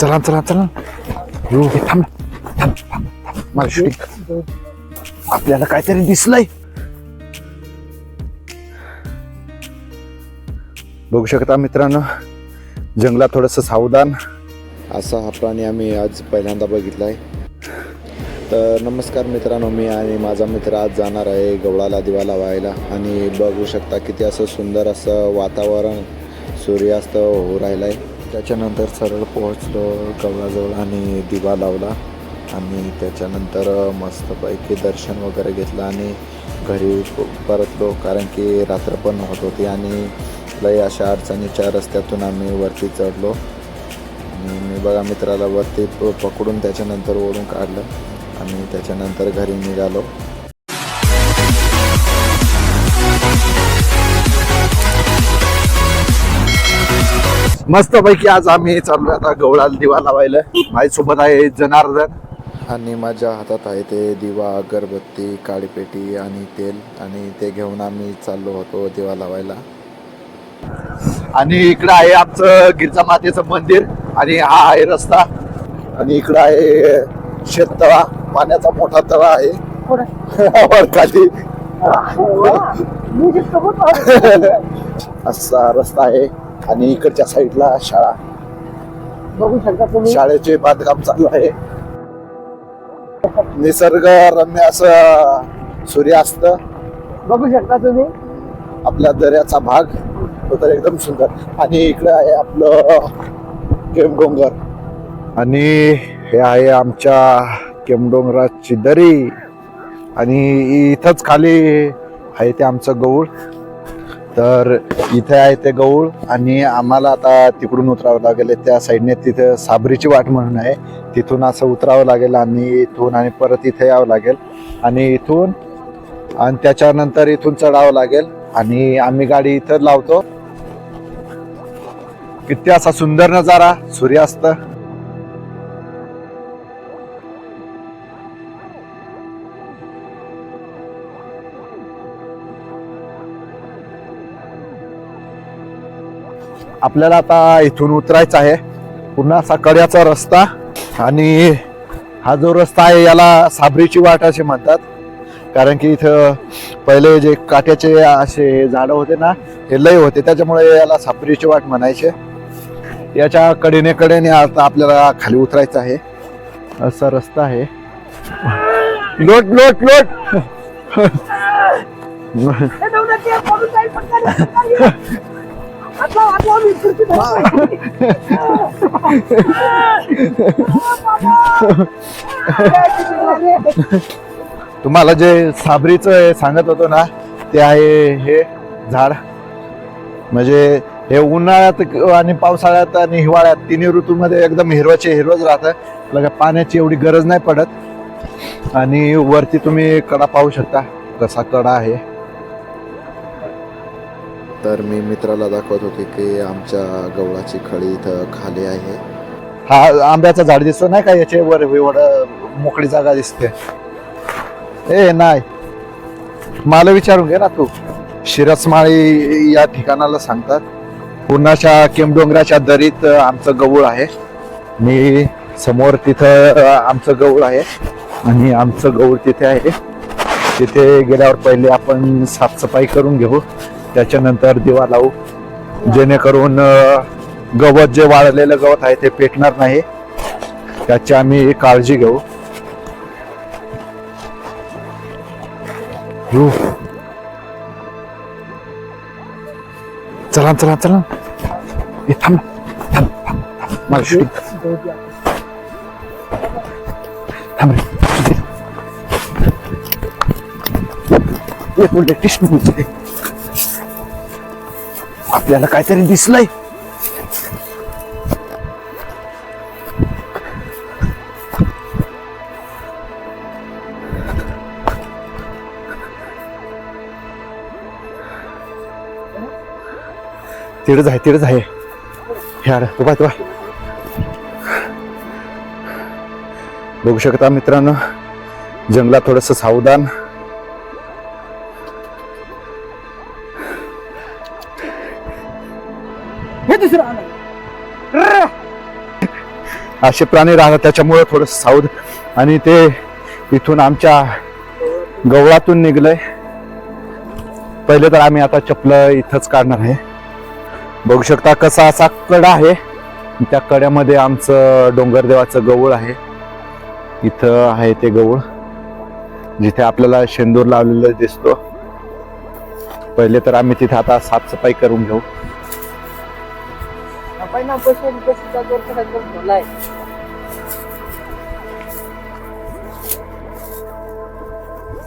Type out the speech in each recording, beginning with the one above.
चला चला चला यो थांब थांब थांब थांब. मला शूटिंग आपल्याला काहीतरी दिसलंय. बघू शकता मित्रांनो जंगलात थोडस सावधान. असा हा प्राणी आम्ही आज पहिल्यांदा बघितला आहे तर नमस्कार मित्रांनो मी आणि माझा मित्र आज जाणार आहे गवळाला दिवा लावायला आणि बघू शकता किती असं सुंदर असं वातावरण सूर्यास्त होऊ राहिलं आहे त्याच्यानंतर सरळ पोहोचलो गवळाजवळ आणि दिवा लावला. आणि त्याच्यानंतर मस्तपैकी दर्शन वगैरे घेतलं आणि घरी परतलो कारण की रात्र पण होत होती आणि लय अशा अडचणीच्या रस्त्यातून आम्ही वरती चढलो. आणि मी बघा मित्राला वरती प- पकडून त्याच्यानंतर ओढून काढलं. आणि त्याच्यानंतर घरी निघालो. मस्त पैकी आज आम्ही चाललो आता गवळाला दिवा लावायला. माझ्यासोबत आहे जनार्दन. आणि माझ्या हातात आहे ते दिवा अगरबत्ती काळीपेटी आणि तेल. आणि ते घेऊन आम्ही चाललो होतो दिवा लावायला. आणि इकडं आहे आमचं गिरजा मातेचं मंदिर. आणि हा आहे रस्ता. आणि इकडं आहे शेततळा पाण्याचा मोठा तळा आहे. वर खाली असा रस्ता आहे. आणि इकडच्या साईडला शाळा. बघू शकता तुम्ही. शाळेचे बांधकाम चालू आहे. निसर्ग रम्य असं सूर्यास्त. बघू शकता तुम्ही. आपल्या दऱ्याचा भाग. तो तर एकदम सुंदर. आणि इकडे आहे आपलं केमडोंगर. आणि हे आहे आमच्या केमडोंगराची दरी. आणि इथंच खाली आहे ते आमचं गौळ. तर इथे आहे ते गौळ आणि आम्हाला आता तिकडून उतरावं लागेल. त्या साईडने तिथं साबरीची वाट म्हणून आहे. तिथून असं उतरावं लागेल आणि इथून आणि परत इथे यावं लागेल. आणि इथून आणि त्याच्यानंतर इथून चढावं लागेल. आणि आम्ही गाडी इथं लावतो. किती असा सुंदर नजारा. सूर्यास्त. आपल्याला आता इथून उतरायचं आहे. पुन्हा असा कड्याचा रस्ता आणि हा जो रस्ता आहे याला साबरीची वाट असे म्हणतात. कारण की इथं पहिले जे काट्याचे असे झाडं होते ना हे लय होते. त्याच्यामुळे याला साबरीची वाट म्हणायचे. याच्या कडेने कडेने आता आपल्याला खाली उतरायचं आहे. असा रस्ता आहे. लोट लोट लोट! तुम्हाला जे साबरीचं सांगत होतो ना ते आहे हे झाड. म्हणजे हे उन्हाळ्यात आणि पावसाळ्यात आणि हिवाळ्यात तिन्ही ऋतूमध्ये एकदम हिरवाचे हिरवच राहतं. लगा पाण्याची एवढी गरज नाही पडत. आणि वरती तुम्ही कडा पाहू शकता कसा कडा आहे. तर मी मित्राला दाखवत होते की आमच्या गवळाची खळी इथं खाली आहे. हा आंब्याचं झाड दिसतो नाही का? याचे वर एवढं मोकळी जागा दिसते. ए नाही. मला विचारून घे ना तू. शिरसमाळी या ठिकाणाला सांगतात. पुण्याच्या केमडोंगराच्या दरीत आमचं गवळ आहे. मी समोर तिथं आमचं गवळ आहे आणि आमचं गवळ तिथे आहे. तिथे गेल्यावर पहिले आपण साफसफाई करून घेऊ. त्याच्यानंतर दिवा लावू. जेणेकरून गवत जे वाळलेलं गवत आहे ते पेटणार नाही. त्याची आम्ही काळजी घेऊ. चला चला चला. ए, थांब थांब थांब, थांब. मला shooting. थांब रे. एक मिनिट टिश्यू पुसते. आपल्याला काहीतरी दिसलंय. तिकडच आहे तिकडच आहे. ह्या उभा उभा बघू शकता मित्रांनो जंगलात थोडस सावधान असे प्राणी राहतात त्याच्यामुळे थोडं सावध आणि ते इथून आमच्या गवळातून निघलंय. पहिले तर आम्ही आता चपल इथंच काढणार आहे. बघू शकता कसा असा कडा आहे. त्या कड्यामध्ये आमचं डोंगरदेवाचं गवळ आहे. इथं आहे ते गवळ जिथे आपल्याला शेंदूर लावलेलं दिसतो. पहिले तर आम्ही तिथे आता साफसफाई करून घेऊ.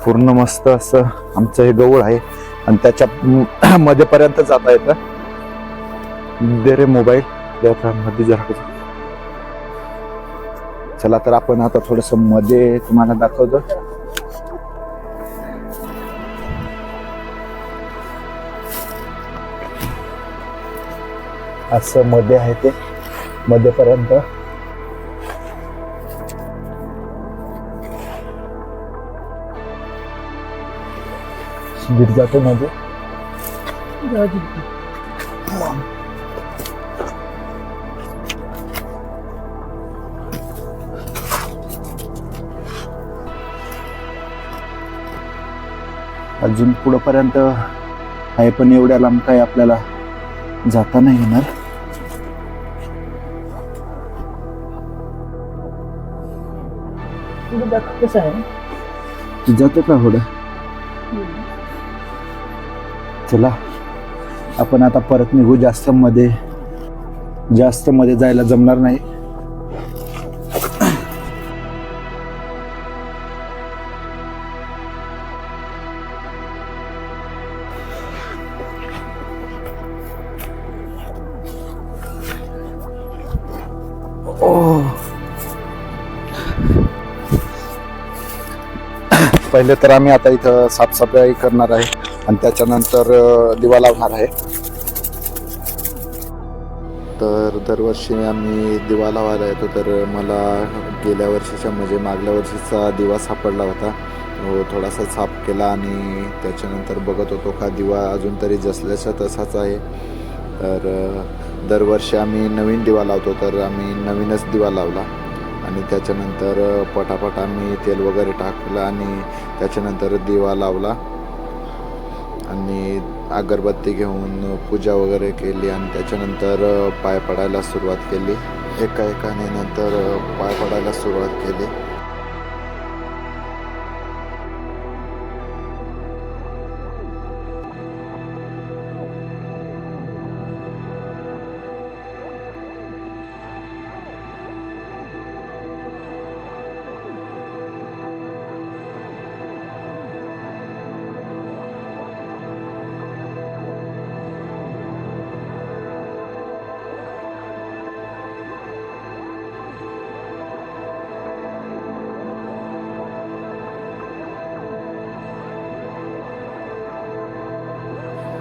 पूर्ण मस्त असं आमचं हे गवळ आहे. आणि त्याच्या मध्येपर्यंत जाता येतं. दे रे मोबाईल. मध्ये जरा चला तर आपण आता थोडसमध्ये तुम्हाला दाखवतो. असं मध्ये आहे ते. मध्यपर्यंत. जातो मध्ये अजून पुढंपर्यंत आहे पण एवढ्या लांब काय आपल्याला जाता नाही येणार कसं आहे. जातो का थोडं चला आपण आता परत निघू. जास्त मध्ये जास्त मध्ये जायला जमणार नाही. पहिले तर आम्ही आता इथं साफसफाई करणार आहे. आणि त्याच्यानंतर दिवा लावणार आहे. तर दरवर्षी आम्ही दिवा लावायला येतो तर मला गेल्या वर्षीच्या म्हणजे मागल्या वर्षीचा दिवा सापडला होता. तो थोडासा साफ केला आणि त्याच्यानंतर बघत होतो का दिवा अजून तरी जसल्याचा तसाच आहे. तर दरवर्षी आम्ही नवीन दिवा लावतो तर आम्ही नवीनच दिवा लावला. आणि त्याच्यानंतर पटापट आम्ही तेल वगैरे टाकलं आणि त्याच्यानंतर दिवा लावला. आणि अगरबत्ती घेऊन पूजा वगैरे केली आणि त्याच्यानंतर पाय पडायला सुरुवात केली. एका एकाने नंतर पाय पडायला सुरुवात केली.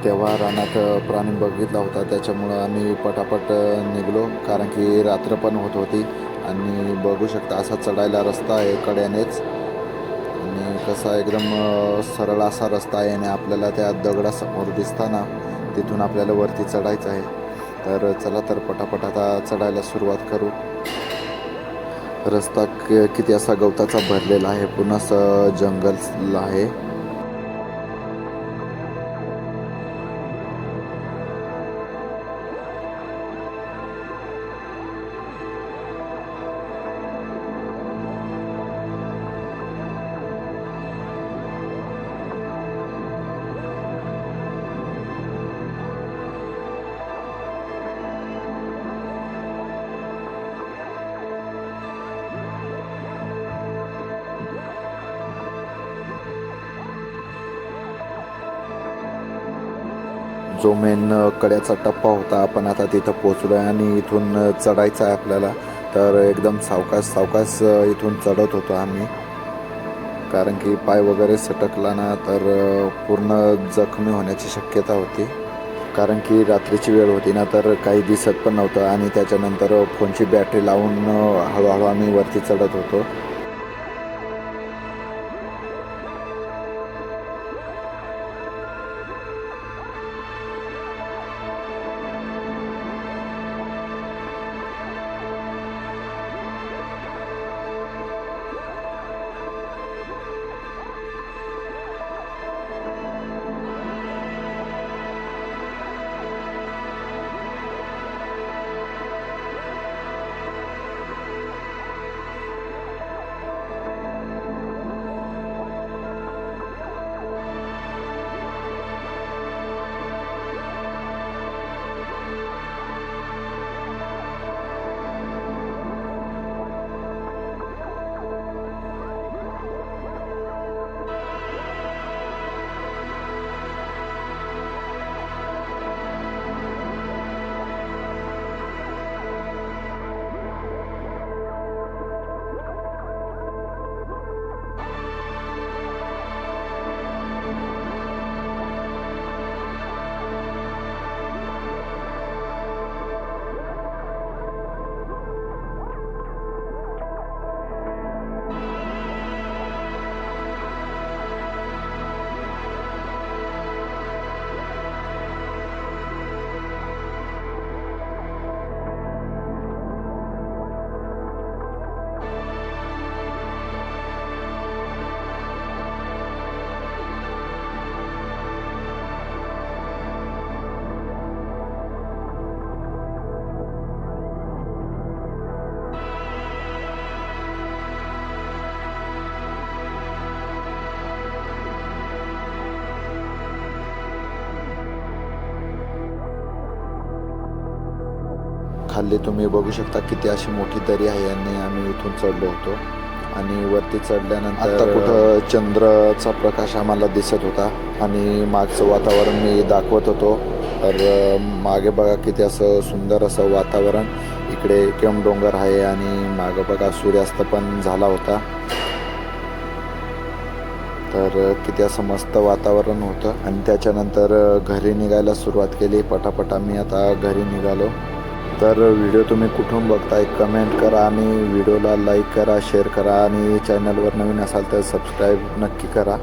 तेव्हा रानात प्राणी बघितला होता. त्याच्यामुळं आम्ही पटापट निघलो. कारण की रात्र पण होत होती. आणि बघू शकता असा चढायला रस्ता आहे कड्यानेच. आणि कसा एकदम सरळ असा रस्ता आहे आणि आपल्याला त्या दगडासमोर दिसताना तिथून आपल्याला वरती चढायचं आहे. तर चला तर पटापट आता चढायला सुरुवात करू. रस्ता क- किती असा गवताचा भरलेला आहे. पुन्हा असं जंगल आहे. जो मेन कड्याचा टप्पा होता आपण आता तिथं पोचलो आहे आणि इथून चढायचं आहे आपल्याला. तर एकदम सावकाश सावकाश इथून चढत होतो आम्ही. कारण की पाय वगैरे सटकला ना तर पूर्ण जखमी होण्याची शक्यता होती. कारण की रात्रीची वेळ होती ना तर काही दिसत पण नव्हतं. आणि त्याच्यानंतर फोनची बॅटरी लावून हळूहळू आम्ही वरती चढत होतो. खाली तुम्ही बघू शकता किती अशी मोठी दरी आहे आणि आम्ही इथून चढलो होतो. आणि वरती चढल्यानंतर आता कुठं? चंद्राचा प्रकाश आम्हाला दिसत होता. आणि मागचं वातावरण मी दाखवत होतो. तर मागे बघा किती असं सुंदर असं वातावरण. इकडे केम डोंगर आहे आणि मागं बघा सूर्यास्त पण झाला होता. तर किती असं मस्त वातावरण होतं. आणि त्याच्यानंतर घरी निघायला सुरुवात केली. पटापट आम्ही आता घरी निघालो. तर व्हिडिओ तुम्ही कुठून बघताय कमेंट करा आणि व्हिडिओला लाईक करा शेअर करा आणि चॅनलवर नवीन असाल तर सबस्क्राईब नक्की करा.